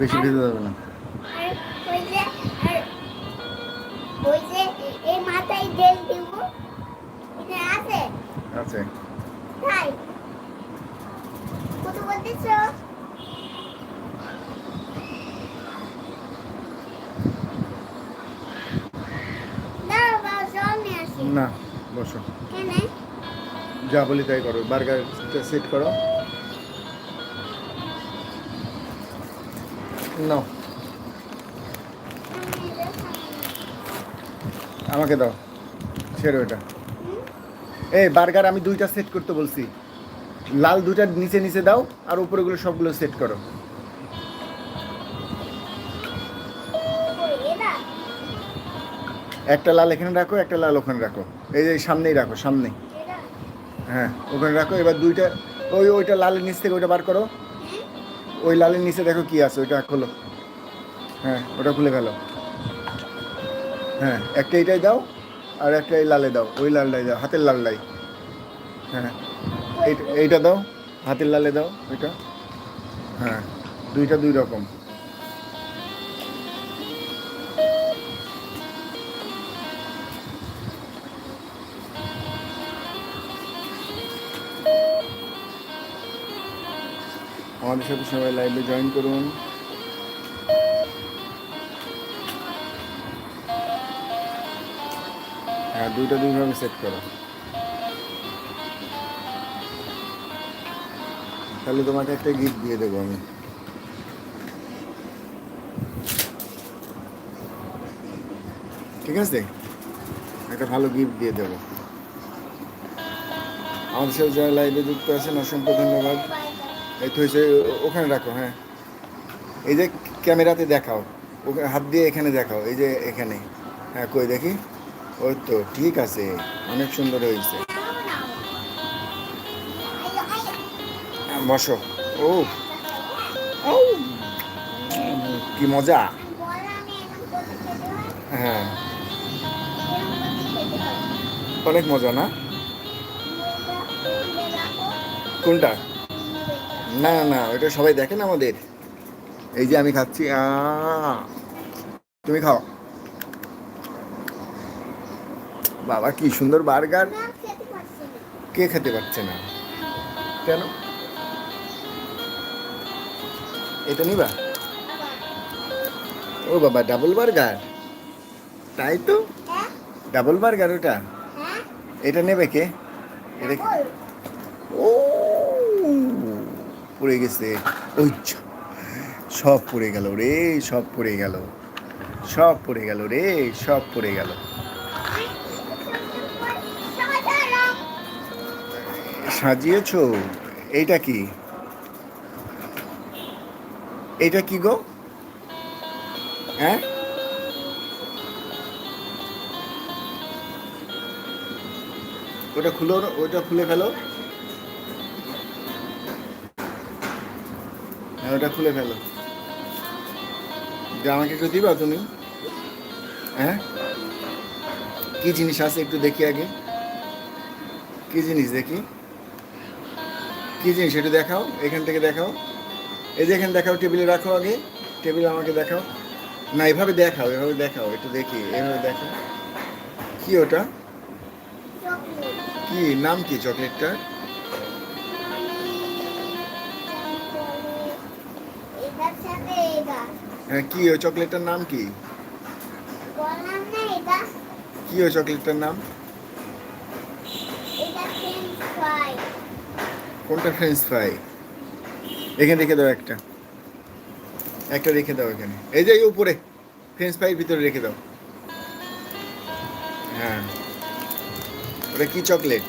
বেশি ভেজে যাবে না। আছে? তাই? কত বলতেছ? না বসো। যা বলি তাই করো। বার্গার সেট করো। নাও আমাকে দাও। ছেড়ে ওটা এই, বার্গার আমি দুইটা সেট করতে বলছি। লাল দুইটা নিচে নিচে দাও, আর উপরেগুলো সবগুলো সেট করো। একটা লাল এখানে রাখো, একটা লাল ওখানে রাখো। এই যে সামনেই রাখো সামনেই হ্যাঁ ওখানে রাখো। এবার দুইটা, ওই ওইটা লালের নিচ থেকে ওইটা বার করো। ওই লালের নিচে দেখো কি আছে, ওইটা খোলো। হ্যাঁ ওটা খুলে ফেলো। হ্যাঁ একটা এটাই দাও, আর একটা এই লালে দাও, ওই লালটাই দাও, হাতের লালটাই। হ্যাঁ এইটা এইটা দাও, হাতের লালে দাও, ওইটা। হ্যাঁ দুইটা দুই রকম। আমাদের সাথে সবাই লাইভে জয়েন করুন। হ্যাঁ দুইটা দুইভাবে সেট করো। তাহলে তোমাকে একটা গিফট দিয়ে দেবো আমি। ঠিক আছে? একটা ভালো গিফট দিয়ে দেবো। আমাদের সাথে যারা লাইভে যুক্ত আছেন, অসংখ্য ধন্যবাদ। এই তো হয়েছে ওখানে রাখো হ্যাঁ। এই যে ক্যামেরাতে দেখাও ওকে হাত দিয়ে এখানে দেখাও এই যে এখানে। হ্যাঁ কই দেখি? ওই তো ঠিক আছে অনেক সুন্দর হয়েছে। হ্যাঁ, বসো ও, কি মজা। হ্যাঁ। অনেক মজা না? কোনটা? না না ওটা সবাই দেখেন আমাদের? এই যে আমি খাচ্ছি আ, তুমি খাও। বাবা কি সুন্দর বার্গার। কে খেতে পারছে না? কেন? এটা নিবা? ও বাবা ডাবল বার্গার তাই তো? ডাবল বার্গার ওটা? এটা নেবে কে? এটা ও! পড়ে গেছে। ওই সব পড়ে গেল রে, সব পড়ে গেল। সব পড়ে গেল রে, সব পড়ে গেল। সাজিয়েছো? এইটা কি? এইটা কি গো? হ্যাঁ? ওটা খুলো, ওটা খুলে ফেলো। হ্যাঁ ওটা খুলে ফেলো। আমাকে একটু দিবা তুমি? হ্যাঁ? কি জিনিস আছে একটু দেখি আগে? কি জিনিস দেখি? কি জিনিস একটু দেখাও, এখান থেকে দেখাও। এই যে এখানে দেখাও, টেবিলে রাখো আগে। টেবিলে আমাকে দেখাও। না, এভাবে দেখাও এভাবে দেখাও, একটু দেখি, এভাবে দেখাও কি ওটা? কি? নাম কি চকলেটটার? কি ওই চকলেটটার নাম কি? কি ওই চকলেটটার নাম? ফ্রাই কোনটা ফ্রেঞ্চ ফ্রাই এখানে রেখে দাও একটা। একটা রেখে দাও এখানে। এই যে উপরে। ফ্রেঞ্চ ফ্রাইয়ের ভিতরে রেখে দাও। হ্যাঁ। ওটা কি চকলেট?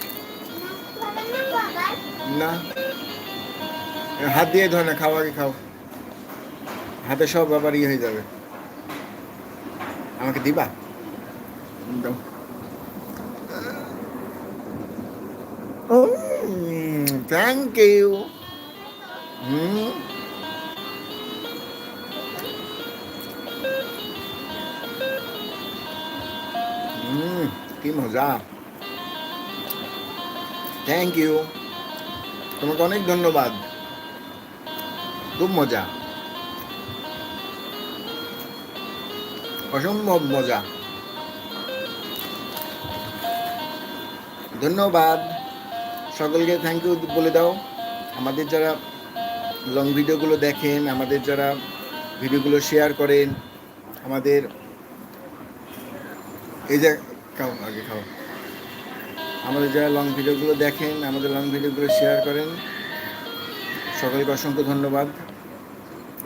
না। হাত দিয়ে ধর না, খাও আগে, খাও। হাতে সব আবার ইয়ে হয়ে যাবে। আমাকে দিবা? Thank you hmm. কি মজা। থ্যাংক ইউ তোমাকে অনেক ধন্যবাদ। খুব মজা। অসম্ভব মজা। ধন্যবাদ। সকলকে থ্যাংক ইউ বলে দাও। আমাদের যারা লং ভিডিওগুলো দেখেন, আমাদের যারা ভিডিওগুলো শেয়ার করেন, আমাদের এই যে, খাও, আগে খাও। আমাদের যারা লং ভিডিওগুলো দেখেন, আমাদের লং ভিডিওগুলো শেয়ার করেন, সকলকে অসংখ্য ধন্যবাদ।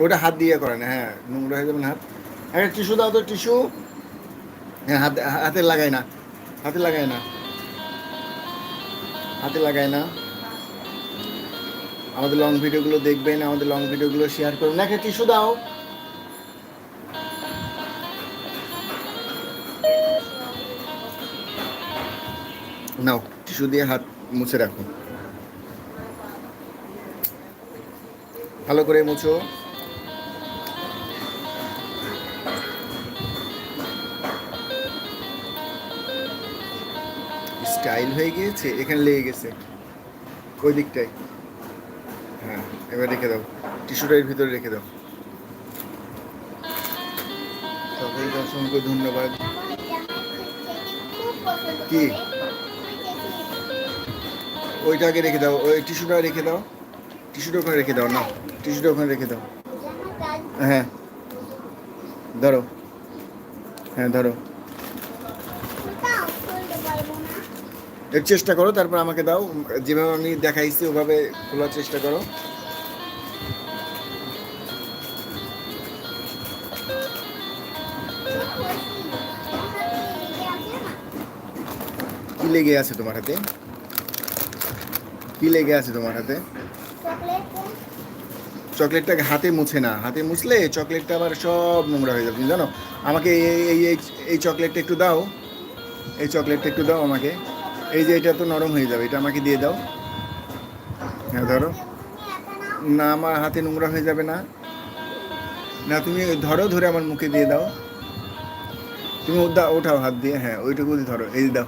ওটা হাত দিয়ে করেন হ্যাঁ নোংরা হয়ে যাবেন হাত। হ্যাঁ টিস্যু দাও তো, টিস্যু। হ্যাঁ হাতে হাতে লাগাই না। হাতে লাগাই না। হাতে লাগাই না। আমাদের লং ভিডিওগুলো দেখবেন, আমাদের লং ভিডিওগুলো শেয়ার করবেন একটা টিস্যু দাও? নাও, টিস্যু দিয়ে হাত মুছে রাখো। ভালো করে মুছো। স্টাইল হয়ে গিয়েছে, এখানে লেগে গেছে। ওই দিকটাই হ্যাঁ এবার রেখে দাও। টিস্যুটা এর ভিতরে রেখে দাও। সকলকে অসংখ্য ধন্যবাদ। কি? ওইটাকে রেখে দাও। ওই টিস্যুটা রেখে দাও। টিস্যুটা ওখানে রেখে দাও, না? টিস্যুটা ওখানে রেখে দাও। হ্যাঁ। ধরো। হ্যাঁ ধরো কোথাও খুলতে পারব না এর চেষ্টা করো, তারপর আমাকে দাও। যেভাবে আমি দেখাইছি, ওভাবে খোলার চেষ্টা করো। কি লেগে আছে তোমার হাতে? কি লেগে আছে তোমার হাতে? চকলেটটাকে হাতে মুছে না। হাতে মুছলে চকলেটটা আবার সব নোংরা হয়ে যাবে, তুমি জানো? আমাকে এই এই চকলেটটা একটু দাও। এই চকলেটটা একটু দাও আমাকে। এই যে এটা তো নরম হয়ে যাবে, এটা আমাকে দিয়ে দাও। হ্যাঁ ধরো। না, আমার হাতে নোংরা হয়ে যাবে না। না, তুমি ধরো, ধরে আমার মুখে দিয়ে দাও। তুমি ওটা, ওঠাও হাত দিয়ে হ্যাঁ ওইটুকু দিয়ে ধরো, এই দাও।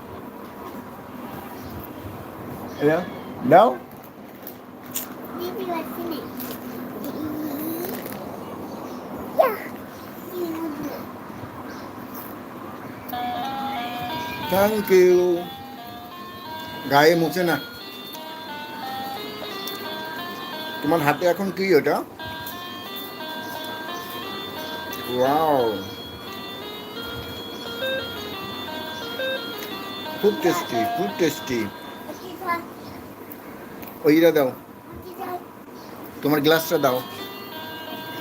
এই দাও। দাও থ্যাংক ইউ গায়ে মুছে না। তোমার হাতে এখন কি ওটা? ওয়াও। খুব টেস্টি খুব টেস্টি। ওইটা দাও। তোমার গ্লাসটা দাও।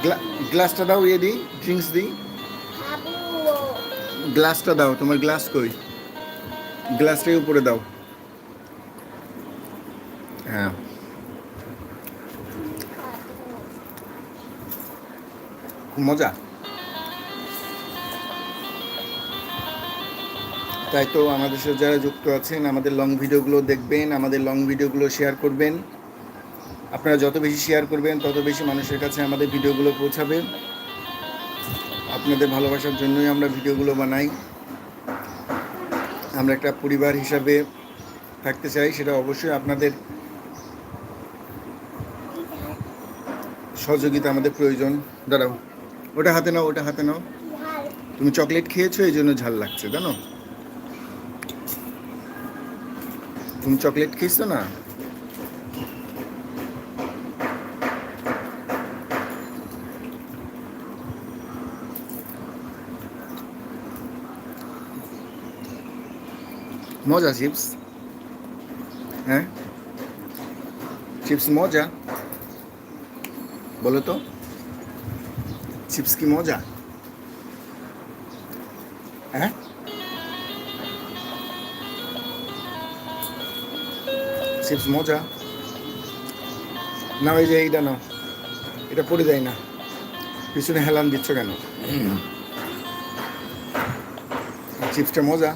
গ্লা- গ্লাসটা দাও ইয়ে দিই ড্রিঙ্কস দিই। গ্লাসটা দাও তোমার গ্লাস কই? গ্লাসটাই উপরে দাও। হ্যাঁ মজা? তাই তো আমাদের সাথে যারা যুক্ত আছেন, আমাদের লং ভিডিওগুলো দেখবেন, আমাদের লং ভিডিওগুলো শেয়ার করবেন। আপনারা যত বেশি শেয়ার করবেন, তত বেশি মানুষের কাছে আমাদের ভিডিওগুলো পৌঁছাবে। আপনাদের ভালোবাসার জন্যই আমরা ভিডিওগুলো বানাই। আমরা একটা পরিবার হিসাবে থাকতে চাই, সেটা অবশ্যই আপনাদের সহযোগিতা আমাদের প্রয়োজন। দাঁড়াও। ওটা হাতে নাও, ওটা হাতে নাও। তুমি চকলেট খেয়েছো, এই জন্য ঝাল লাগছে, জানো? তুমি চকলেট খেয়েছো না? মজা, চিপস? হ্যাঁ? চিপস মজা? বলো তো চিপস কি মজা? হ্যাঁ? চিপস মজা। না ওই যে এইটা নাও। এটা পড়ে যায় না। পিছনে হেলান দিচ্ছ কেন? চিপসটা মজা।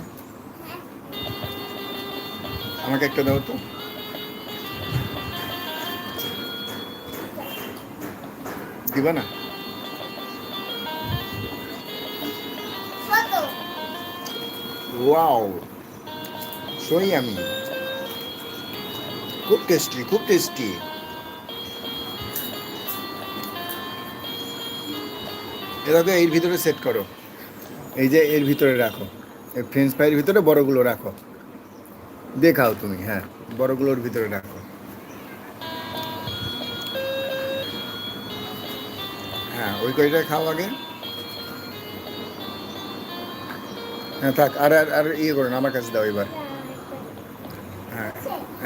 আমাকে একটা দাও তো। দিবা না? ওয়াও। সই আমি। খুব টেস্টি খুব টেস্টি এটাকে এর ভিতরে সেট করো। এই যে এর ভিতরে রাখো। এই ফ্রেঞ্চ ফ্রাইয়ের ভিতরে বড়গুলো রাখো। দেখাও তুমি হ্যাঁ বড়গুলোর ভিতরে রাখো। ওই কয়টা খাও আগে? হ্যাঁ থাক আর আর আর ইয়ে করুন আমার কাছে দাও এবার। হ্যাঁ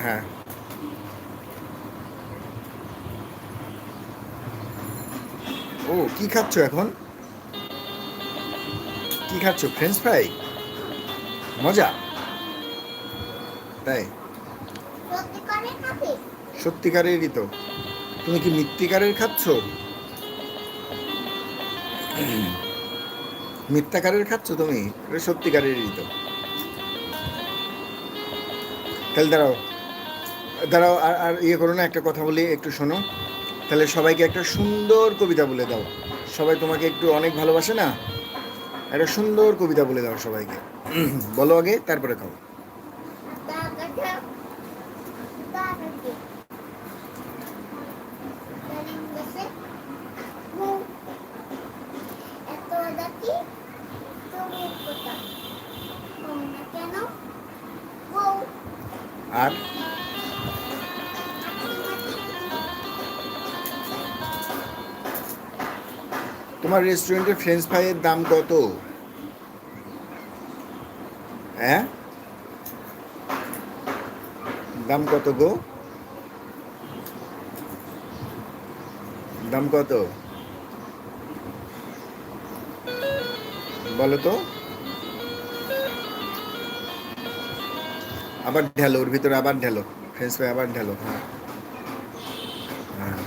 হ্যাঁ। ও কি খাচ্ছ এখন? কি খাচ্ছ ফ্রেঞ্চ ফ্রাই মজা। তাই? সত্যি করে সত্যিকারেরই তো। তুমি কি মৃত্তিকারের খাচ্ছ? মিথ্যাকারের খাচ্ছ তুমি? সত্যিকারেরই তো। তাহলে দাঁড়াও। দাঁড়াও, আর আর ইয়ে করো না, একটা কথা বলি, একটু শোনো। তাহলে সবাইকে একটা সুন্দর কবিতা বলে দাও। সবাই তোমাকে একটু অনেক ভালোবাসে না? একটা সুন্দর কবিতা বলে দাও সবাইকে। বলো আগে, তারপরে খাও তার কাছে তার কাছে তারিং গেছে মু এত দাকি তুমি কোথা না কেন বউ আর তোমার রেস্টুরেন্টের ফ্রেঞ্চ ফ্রাইয়ের দাম কত? হ্যাঁ? দাম কত গো? দাম কত? বলো তো। আবার ঢেলো, ওর ভিতরে আবার ঢেলো। ফ্রেঞ্চ ফ্রাই আবার ঢেলো। হ্যাঁ। হ্যাঁ।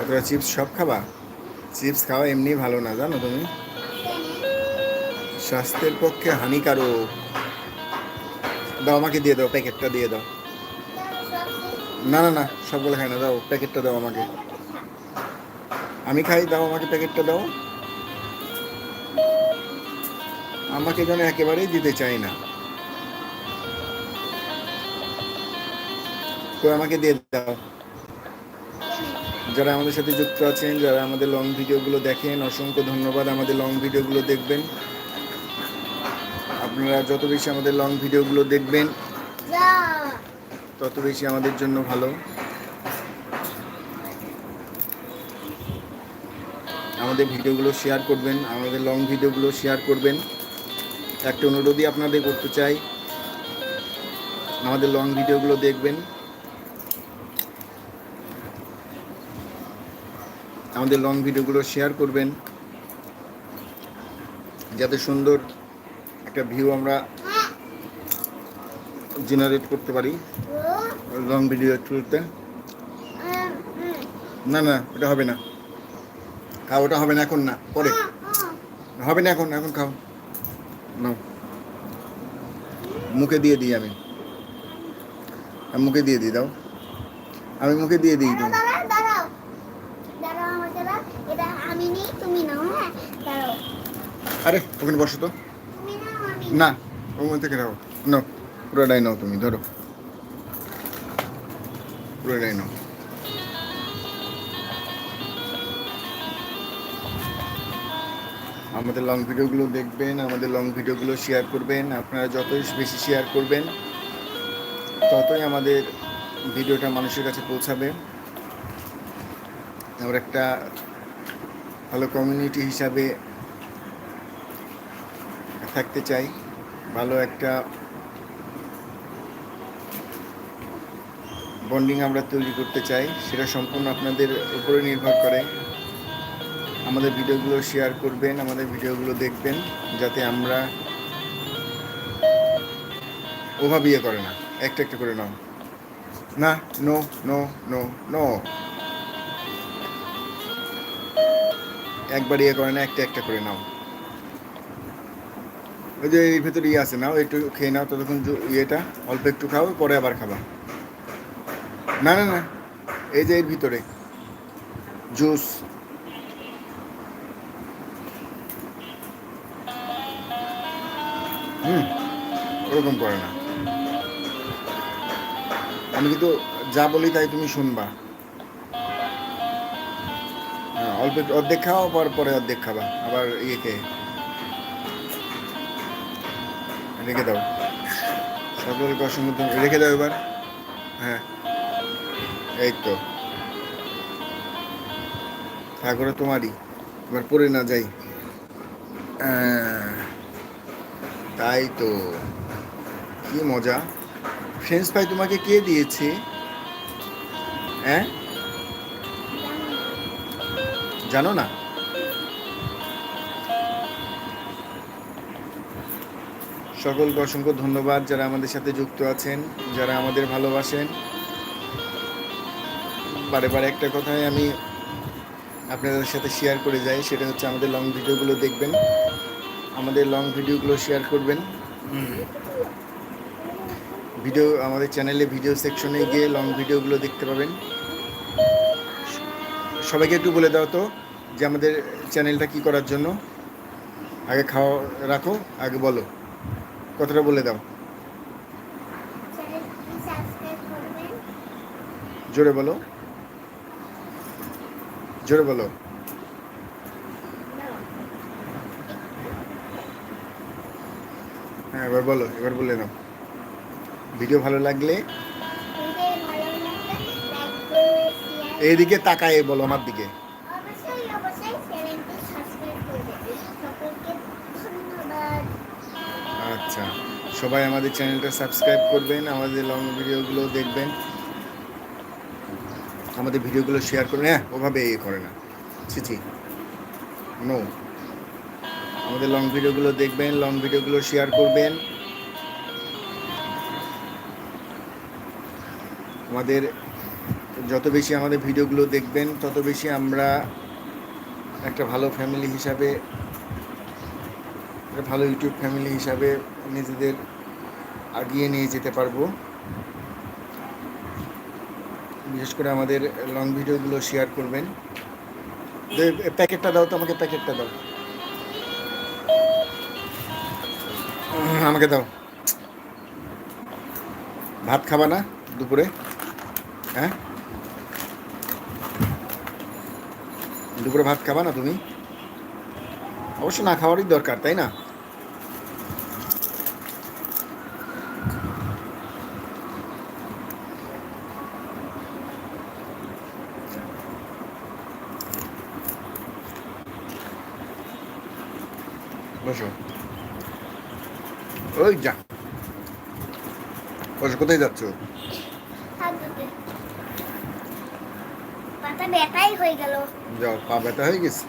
অতটা চিপস সব খাবা? চিপস খাওয়া এমনি ভালো না, জানো তুমি? স্বাস্থ্যের পক্ষে হানিকারক। দাও আমাকে দিয়ে দাও, প্যাকেটটা দিয়ে দাও। না না না, সবগুলো খাই না, দাও, প্যাকেটটা দাও আমাকে। আমি খাই, দাও আমাকে প্যাকেটটা দাও। আমাকে যেন একেবারেই দিতে চাই না। তো আমাকে দিয়ে দাও। যারা আমাদের সাথে যুক্ত আছেন, যারা আমাদের লং ভিডিওগুলো দেখেন, অসংখ্য ধন্যবাদ আমাদের লং ভিডিওগুলো দেখবেন। আপনারা যত বেশি আমাদের লং ভিডিওগুলো দেখবেন, তত বেশি আমাদের জন্য ভালো। আমাদের ভিডিওগুলো শেয়ার করবেন, আমাদের লং ভিডিওগুলো শেয়ার করবেন। একটা অনুরোধই আপনাদের করতে চাই, আমাদের লং ভিডিওগুলো দেখবেন। আমাদের লং ভিডিওগুলো শেয়ার করবেন। যাতে সুন্দর একটা ভিউ আমরা জেনারেট করতে পারি লং ভিডিও তুলতে। না না, এটা হবে না। খাও, ওটা হবে না এখন না, পরে। হবে না এখন এখন খাও। না মুখে দিয়ে দিই আমি। মুখে দিয়ে দিই, দাও। আমি মুখে দিয়ে দিই তুমি দাঁড়াও দাঁড়াও দাঁড়াও আমার দাঁড়াও এটা আমি নেই তুমি নাও হ্যাঁ দাঁড়াও আরে, ওখানে বসো তো। না মধ্যে থেকে নাও। নাও পুরোটাই নাও তুমি, ধরো। পুরোটাই নাও। আমাদের লং ভিডিওগুলো দেখবেন, আমাদের লং ভিডিওগুলো শেয়ার করবেন, আপনারা যতই বেশি শেয়ার করবেন, ততই আমাদের ভিডিওটা মানুষের কাছে পৌঁছাবে। আমরা একটা ভালো কমিউনিটি হিসাবে থাকতে চাই। ভালো একটা বন্ডিং আমরা তৈরি করতে চাই, সেটা সম্পূর্ণ আপনাদের উপরে নির্ভর করে। আমাদের ভিডিওগুলো শেয়ার করবেন, আমাদের ভিডিওগুলো দেখবেন, যাতে আমরা ওভাবে ইয়ে করে না, একটা একটা করে নাও। না নো নো নো নো একবার ইয়ে করে না, একটা একটা করে নাও। ওই যে এর ভেতরে ইয়ে আছে নাও একটু খেয়ে নাও, ততক্ষণ ইয়েটা, অল্প একটু খাও, পরে আবার খাবা। না না না, এই যে এর ভিতরে, জুস। হুম, ওরকম করে না। আমি কিন্তু যা বলি তাই তুমি শুনবা। হ্যাঁ অল্প অর্ধেক খাওয়া পর পরে অর্ধেক খাবা, আবার ইয়েকে রেখে দাও। সকলকে অসংখ্য। রেখে দাও এবার। হ্যাঁ। এই তো। ঠাকুর তোমারই। এবার পড়ে না যাই। তাই তো। কি মজা। ফ্রেঞ্চ ফ্রাই তোমাকে কে দিয়েছে? হ্যাঁ? জানো না? সকলকে অসংখ্য ধন্যবাদ যারা আমাদের সাথে যুক্ত আছেন, যারা আমাদের ভালোবাসেন। বারে বারে একটা কথাই আমি আপনাদের সাথে শেয়ার করে যাই, সেটা হচ্ছে আমাদের লং ভিডিওগুলো দেখবেন। আমাদের লং ভিডিওগুলো শেয়ার করবেন। ভিডিও আমাদের চ্যানেলে ভিডিও সেকশনে গিয়ে লং ভিডিওগুলো দেখতে পাবেন। সবাইকে একটু বলে দাও তো যে আমাদের চ্যানেলটা কি করার জন্য? আগে খাওয়া, রাখো, আগে বলো। কথাটা বলে দাও। জোরে বলো। জোরে বলো। হ্যাঁ এবার বলো এবার বলে দাও। ভিডিও ভালো লাগলে? এইদিকে তাকায় বলো আমার দিকে অবশ্যই অবশ্যই চ্যানেলটি সাবস্ক্রাইব করবেন সকলকে ধন্যবাদ আচ্ছা সবাই আমাদের চ্যানেলটা সাবস্ক্রাইব করবেন, আমাদের লং ভিডিওগুলো দেখবেন। আমাদের ভিডিওগুলো শেয়ার করবেন। হ্যাঁ ওভাবে ইয়ে করে না। ছি নো আমাদের লং ভিডিওগুলো দেখবেন লং ভিডিওগুলো শেয়ার করবেন। আমাদের যত বেশি আমাদের ভিডিওগুলো দেখবেন, তত বেশি আমরা একটা ভালো ফ্যামিলি হিসাবে, একটা ভালো ইউটিউব ফ্যামিলি হিসাবে নিজেদের আগিয়ে নিয়ে যেতে পারব। বিশেষ করে আমাদের লং ভিডিওগুলো শেয়ার করবেন। প্যাকেটটা দাও তো আমাকে প্যাকেটটা দাও। আমাকে দাও। ভাত খাবা না দুপুরে? হ্যাঁ? দুপুরে ভাত খাবা না তুমি? অবশ্য না খাওয়ারই দরকার, তাই না বসো ওই যা। বসো কোথায় যাচ্ছ? হাত পাতা ব্যথাই হয়ে গেল। যাও পা ব্যথা হয়ে গেছে।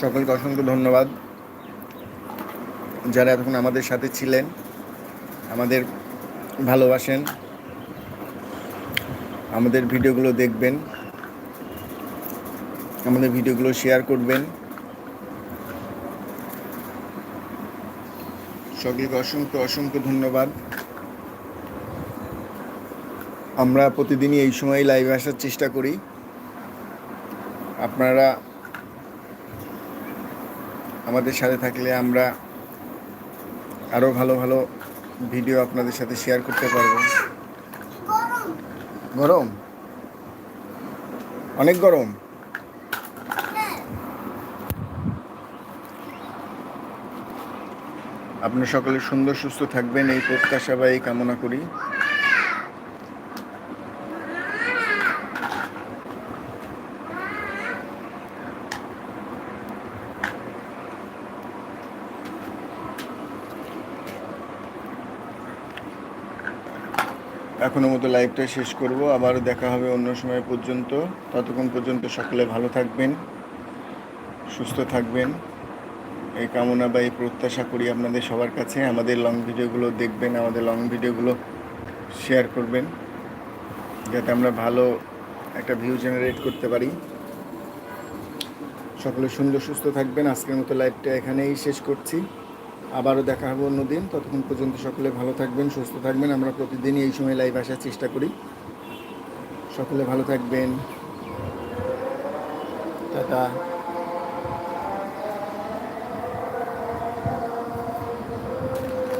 সকলকে অসংখ্য ধন্যবাদ। যারা এতক্ষণ আমাদের সাথে ছিলেন আমাদের ভালোবাসেন আমাদের ভিডিওগুলো দেখবেন। আমাদের ভিডিওগুলো শেয়ার করবেন। সকলকে অসংখ্য অসংখ্য ধন্যবাদ। আমরা প্রতিদিনই এই সময় লাইভে আসার চেষ্টা করি। আপনারা আমাদের সাথে থাকলে আমরা আরও ভালো ভালো ভিডিও আপনাদের সাথে শেয়ার করতে পারব। গরম? অনেক গরম। আপনারা সকলে সুন্দর, সুস্থ থাকবেন। এই প্রত্যাশা বা এই কামনা করি। এখনও মতো লাইভটা শেষ করব। আবার দেখা হবে অন্য সময় পর্যন্ত। ততক্ষণ পর্যন্ত সকলে ভালো থাকবেন, সুস্থ থাকবেন। এই কামনা বা এই প্রত্যাশা করি আপনাদের সবার কাছে। আমাদের লং ভিডিওগুলো দেখবেন, আমাদের লং ভিডিওগুলো শেয়ার করবেন, যাতে আমরা ভালো একটা ভিউ জেনারেট করতে পারি। সকলে সুন্দর, সুস্থ থাকবেন। আজকের মতো লাইভটা এখানেই শেষ করছি। আবারও দেখা হবে অন্যদিন ততক্ষণ পর্যন্ত সকলে ভালো থাকবেন, সুস্থ থাকবেন। আমরা প্রতিদিনই এই সময় লাইভ আসার চেষ্টা করি। সকলে ভালো থাকবেন। টাটা।